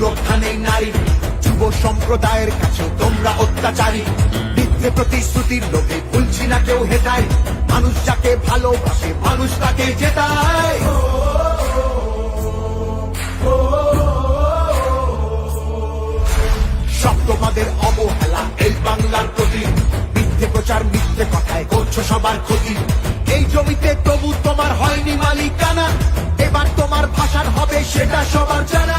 সুরক্ষা নেই নারী। যুব সম্প্রদায়ের কাছে তোমরা অত্যাচারী। মিথ্যে প্রতিশ্রুতির লোভে ভুলছি না কেউ হেটায় মানুষ যাকে ভালোবাসে, মানুষ তাকে জেতায় তোমাদের অবহেলা এই বাংলার প্রতি। মিথ্যে প্রচার, মিথ্যে কথায় করছ সবার ক্ষতি। এই জমিতে তবু তোমার হয়নি মালিকানা। এবার তোমার ভাষার হবে সেটা সবার জানা।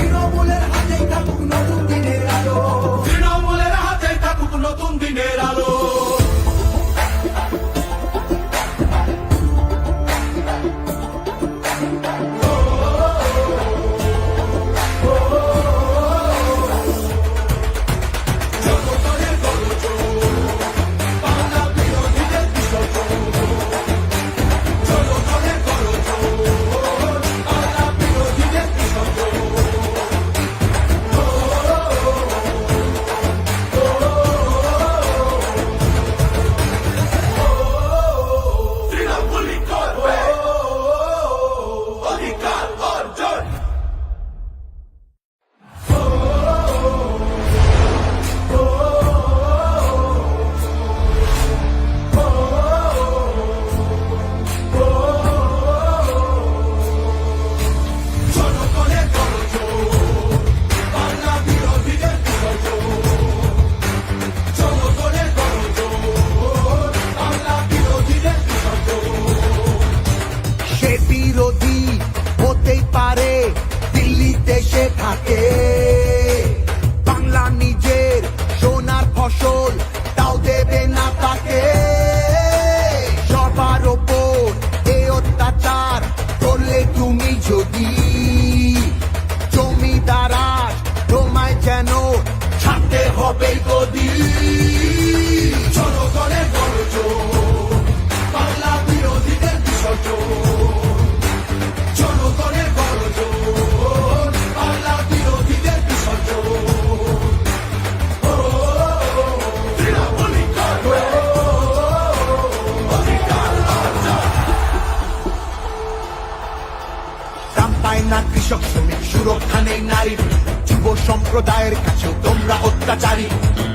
পায় না কৃষক শ্রমিক, সুরক্ষা নেই নারীর যুব সম্প্রদায়ের কাছেও তোমরা অত্যাচারী।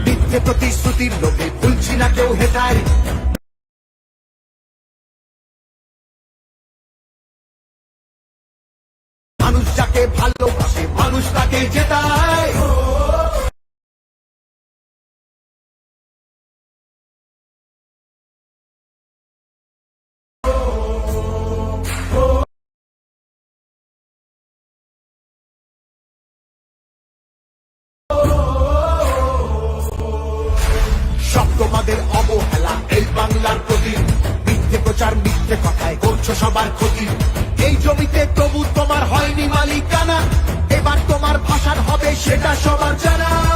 মিথ্যে প্রতিশ্রুতির লোভে ভুলছি না কেউ হেতায় মানুষ যাকে ভালোবাসে, মানুষ তাকে জেতায়। সব তোমাদের অবহেলা। এই বাংলার প্রতি মিথ্যে প্রচার, মিথ্যে কথায় করছ সবার ক্ষতি। এই জমিতে তবু তোমার হয়নি মালিকানা, এবার তোমার ভাষার হবে সেটা সবার জানা।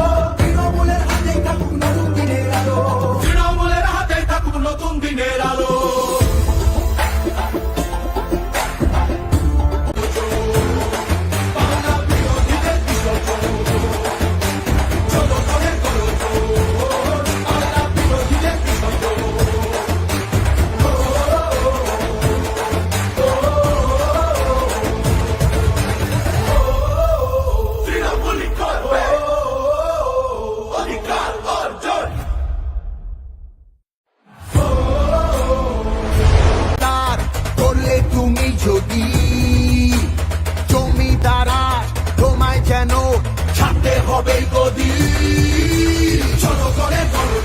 ছাড়তে হবে গদি জনগণের করে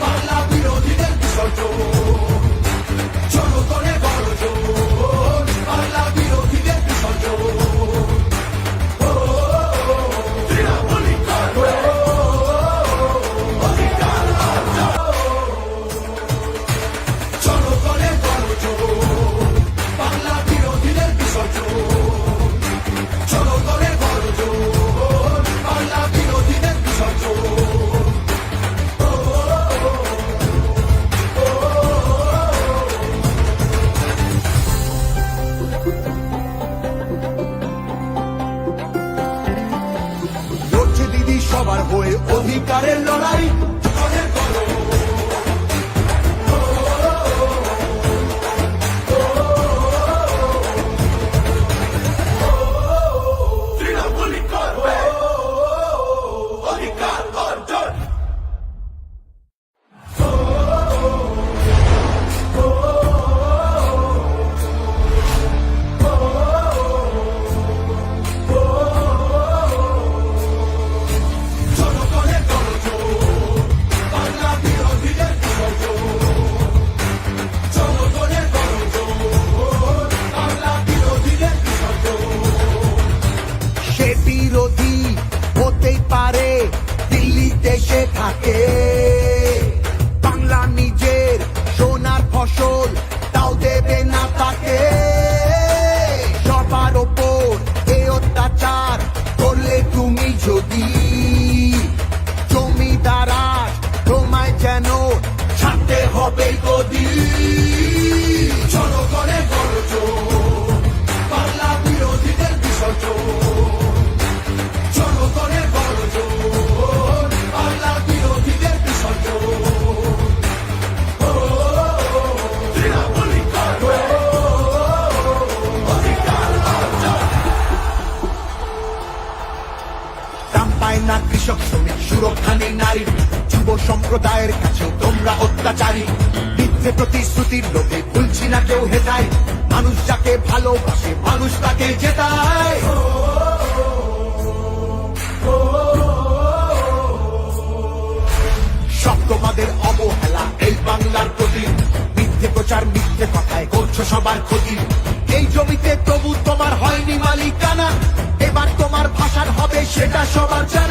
পাল্লা বিরোধীদের বিসর্জন। পারে, দিল্লিতে সে থাকে। বাংলা নিজের সোনার ফসল, তাও দেবে না তাকে। সবার ওপর এ অত্যাচার করলে তুমি যদি জমিদারা তোমায় যেন ছাড়তে হবে গদি। করে নেই নারীর যুব সম্প্রদায়ের কাছেও তোমরা অত্যাচারী। মিথ্যে প্রতিশ্রুতির লোভে ভুলছি না কেউ হেতায় মানুষ যাকে ভালোবাসে, মানুষ তাকে জেতায় সব তোমাদের অবহেলা, এই বাংলার প্রতি। মিথ্যে প্রচার, মিথ্যে কথায় করছ সবার ক্ষতি। এই জমিতে তবু তোমার হয়নি মালিকানা, এবার তোমার ভাষার হবে সেটা সবার জানা।